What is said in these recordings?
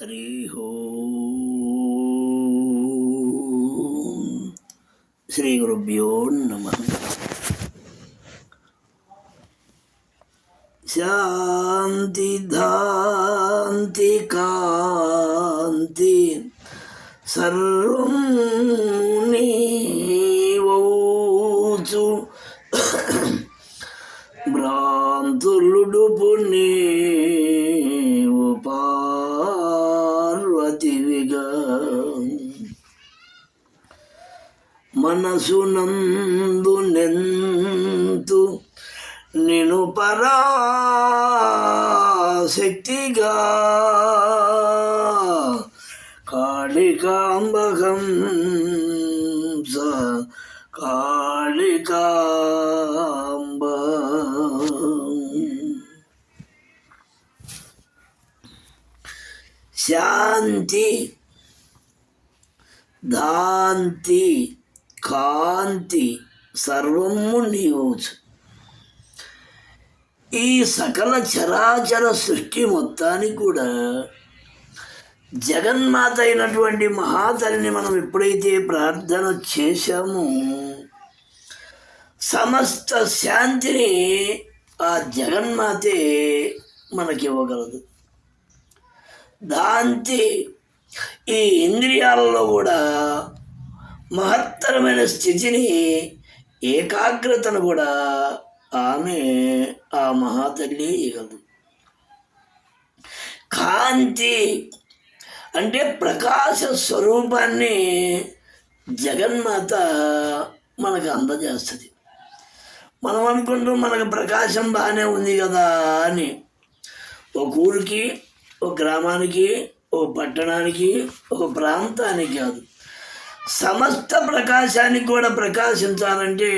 హరి ఓం శ్రీ గురుభ్యో నమ శాంతి ధాంతి కాంతి సర్వం నీవౌచు భ్రాంతులుడుపు నీవు మనసునందు నెంతు నిను పరాశక్తిగా కాళికాంబకం స కాళికాంబ. శాంతి దాంతి కాంతి సర్వము నీవచ్చు ఈ సకల చరాచర సృష్టి మొత్తానికి కూడా జగన్మాత అయినటువంటి మహాతల్లిని మనం ఎప్పుడైతే ప్రార్థన చేశామో సమస్త శాంతిని ఆ జగన్మాతే మనకి ఇవ్వగలదు. దాంతి ఈ ఇంద్రియాలలో కూడా మహత్తరమైన స్థితిని ఏకాగ్రతను కూడా ఆమె ఆ మహాతల్లి ఇవ్వదు. కాంతి అంటే ప్రకాశ స్వరూపాన్ని జగన్మాత మనకు అందజేస్తుంది. మనం అనుకుంటూ మనకు ప్రకాశం బాగానే ఉంది కదా అని. ఒక ఊరికి ఒక గ్రామానికి ఒక పట్టణానికి ఒక ప్రాంతానికి కాదు. సమస్త ప్రకాశానికి కూడా ప్రకాశించాలంటే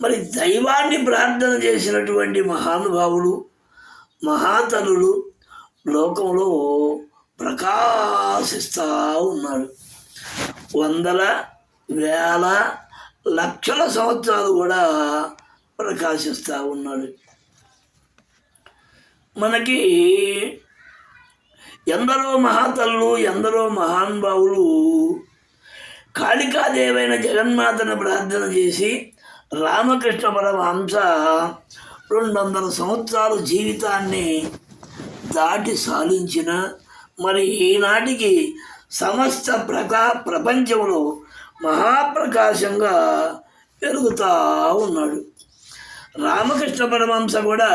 మరి దైవాన్ని ప్రార్థన చేసినటువంటి మహానుభావులు మహాతనులు లోకంలో ప్రకాశిస్తూ ఉన్నాడు వందల వేల లక్షల సంవత్సరాలు కూడా ప్రకాశిస్తూ ఉన్నాడు మనకి ఎందరో మహాతల్లు ఎందరో మహానుభావులు కాళికాదేవైన జగన్మాతను ప్రార్థన చేసి రామకృష్ణ పరమహంస రెండు వందల సంవత్సరాలు జీవితాన్ని దాటి సాధించిన మరి ఈనాటికి సమస్త ప్రకా ప్రపంచంలో మహాప్రకాశంగా పెరుగుతూ ఉన్నాడు. రామకృష్ణ పరమహంస కూడా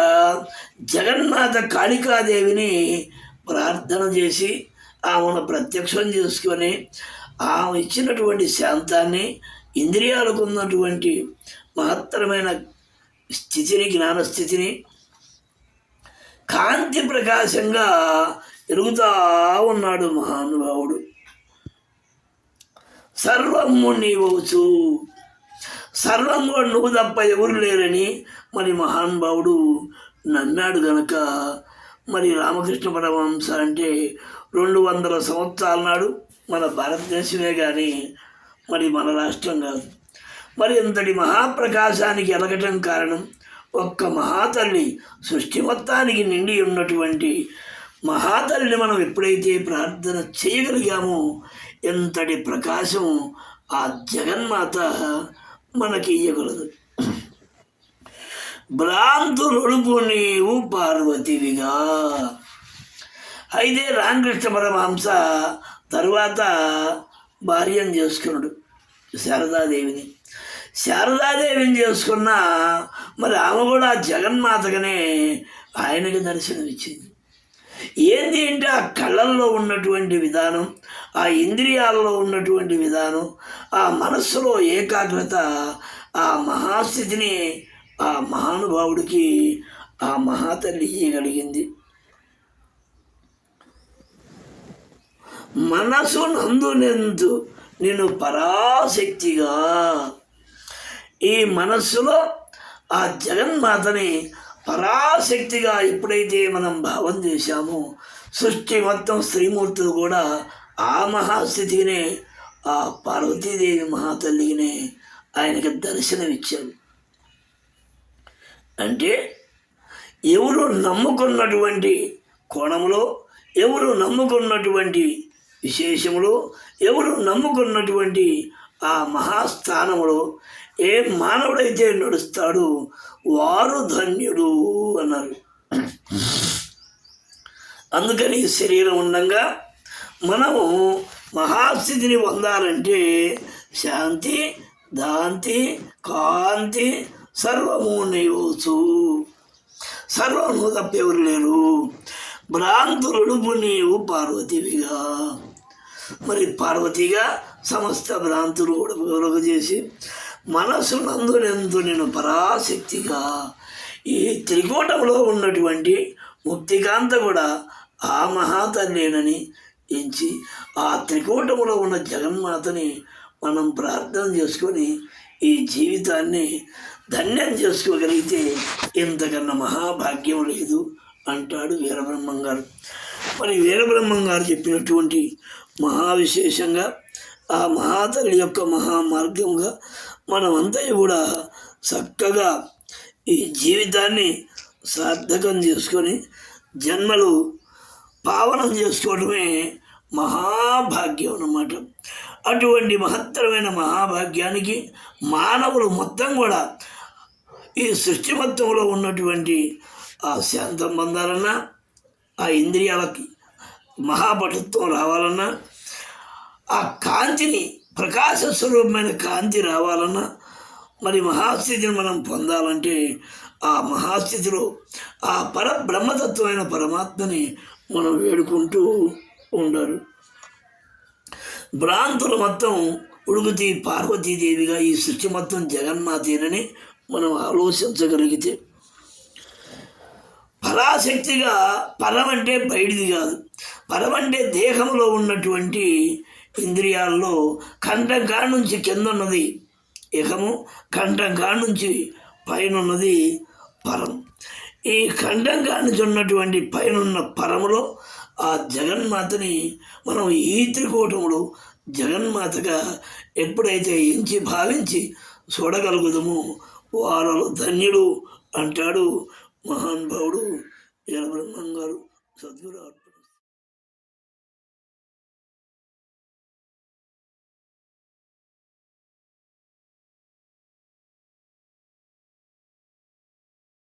జగన్మాత కాళికాదేవిని ప్రార్థన చేసి ఆమెను ప్రత్యక్షం చేసుకొని ఆమె ఇచ్చినటువంటి శాంతాన్ని ఇంద్రియాలకు ఉన్నటువంటి మహత్తరమైన స్థితిని జ్ఞానస్థితిని కాంతి ప్రకాశంగా ఎరుగుతా ఉన్నాడు మహానుభావుడు. సర్వము నీవచ్చు సర్వం కూడా నువ్వు తప్ప ఎవరు లేరని మరి మహానుభావుడు నమ్మాడు గనక. మరి రామకృష్ణ పరమహంస అంటే రెండు వందల సంవత్సరాల నాడు మన భారతదేశమే కానీ మరి మన రాష్ట్రం కాదు. మరి ఇంతటి మహాప్రకాశానికి ఎలగటం కారణం ఒక్క మహాతల్లి సృష్టి మొత్తానికి నిండి ఉన్నటువంటి మహాతల్లిని మనం ఎప్పుడైతే ప్రార్థన చేయగలిగామో ఎంతటి ప్రకాశం ఆ జగన్మాత మనకి ఇవ్వగలదు భ్రాంతులొడుపు నీవు పార్వతివిగా. అయితే రామకృష్ణ పరమహంస తరువాత భార్యను చేసుకున్నాడు శారదాదేవిని. శారదాదేవిని చేసుకున్న మరి ఆమె కూడా జగన్మాతగానే ఆయనకి దర్శనమిచ్చింది. ఏంటి అంటే ఆ కళ్ళల్లో ఉన్నటువంటి విధానం ఆ ఇంద్రియాలలో ఉన్నటువంటి విధానం ఆ మనస్సులో ఏకాగ్రత ఆ మహాస్థితిని ఆ మహానుభావుడికి ఆ మహాతల్లి ఇయ్యగలిగింది మనసు నందునెందు నేను పరాశక్తిగా. ఈ మనస్సులో ఆ జగన్మాతని పరాశక్తిగా ఎప్పుడైతే మనం భావం చేశామో సృష్టి మొత్తం శ్రీమూర్తులు కూడా ఆ మహాస్థితినే ఆ పార్వతీదేవి మహాతల్లినే ఆయనకి దర్శనమిచ్చాడు అంటే ఎవరు నమ్ముకున్నటువంటి కోణంలో ఎవరు నమ్ముకున్నటువంటి విశేషములో ఎవరు నమ్ముకున్నటువంటి ఆ మహాస్థానములో ఏ మానవుడైతే నడుస్తాడో వారు ధన్యుడు అన్నారు. అందుకని శరీరం ఉండగా మనము మహాస్థితిని పొందాలంటే శాంతి దాంతి కాంతి సర్వము నీవచ్చు సర్వము తప్పెవరు లేరు. భ్రాంతులుడుపు నీవు పార్వతివిగా. మరి పార్వతిగా సమస్త భ్రాంతులు కూడా చేసి మనసు నందునెందు నేను పరాశక్తిగా ఈ త్రికూటంలో ఉన్నటువంటి ముక్తికాంత కూడా ఆ మహాతల్లేనని ఎంచి ఆ త్రికూటములో ఉన్న జగన్మాతని మనం ప్రార్థన చేసుకొని ఈ జీవితాన్ని ధన్యం చేసుకోగలిగితే ఇంతకన్నా మహాభాగ్యం లేదు అంటాడు వీరబ్రహ్మం గారు మరి వీరబ్రహ్మం గారు చెప్పినటువంటి మహావిశేషంగా ఆ మహాతల్లి యొక్క మహామార్గంగా మనమంతా కూడా చక్కగా ఈ జీవితాన్ని సార్థకం చేసుకొని జన్మలు పావనం చేసుకోవడమే మహాభాగ్యం అన్నమాట. అటువంటి మహత్తరమైన మహాభాగ్యానికి మానవులు మొత్తం కూడా ఈ సృష్టి మొత్తంలో ఉన్నటువంటి ఆ శాంతం పొందాలన్నా ఆ ఇంద్రియాలకి మహాపటుత్వం రావాలన్నా ఆ కాంతిని ప్రకాశ స్వరూపమైన కాంతి రావాలన్నా మరి మహాస్థితిని మనం పొందాలంటే ఆ మహాస్థితిలో ఆ పరబ్రహ్మతత్వమైన పరమాత్మని మనం వేడుకుంటూ ఉండరు భ్రాంతులు మొత్తం ఉడుగుతి పార్వతీదేవిగా ఈ సృష్టి మొత్తం జగన్మాతేనని మనం ఆలోచించగలిగితే పరాశక్తిగా పరం అంటే బయటిది కాదు. పరం అంటే దేహంలో ఉన్నటువంటి ఇంద్రియాల్లో కంఠం కాడ నుంచి కింద ఉన్నది ఇహము కంఠం కాడ నుంచి పైన ఉన్నది పరం. ఈ కంఠం కాడ నుంచి ఉన్నటువంటి పైన ఉన్న పరములో ఆ జగన్మాతని మనం ఈ త్రికూటములు జగన్మాతగా ఎప్పుడైతే ఎంచి భావించి చూడగలుగుదామో వారు ధన్యుడు అంటాడు మహానుభావుడు వీరబ్రహ్మం గారు సద్గురు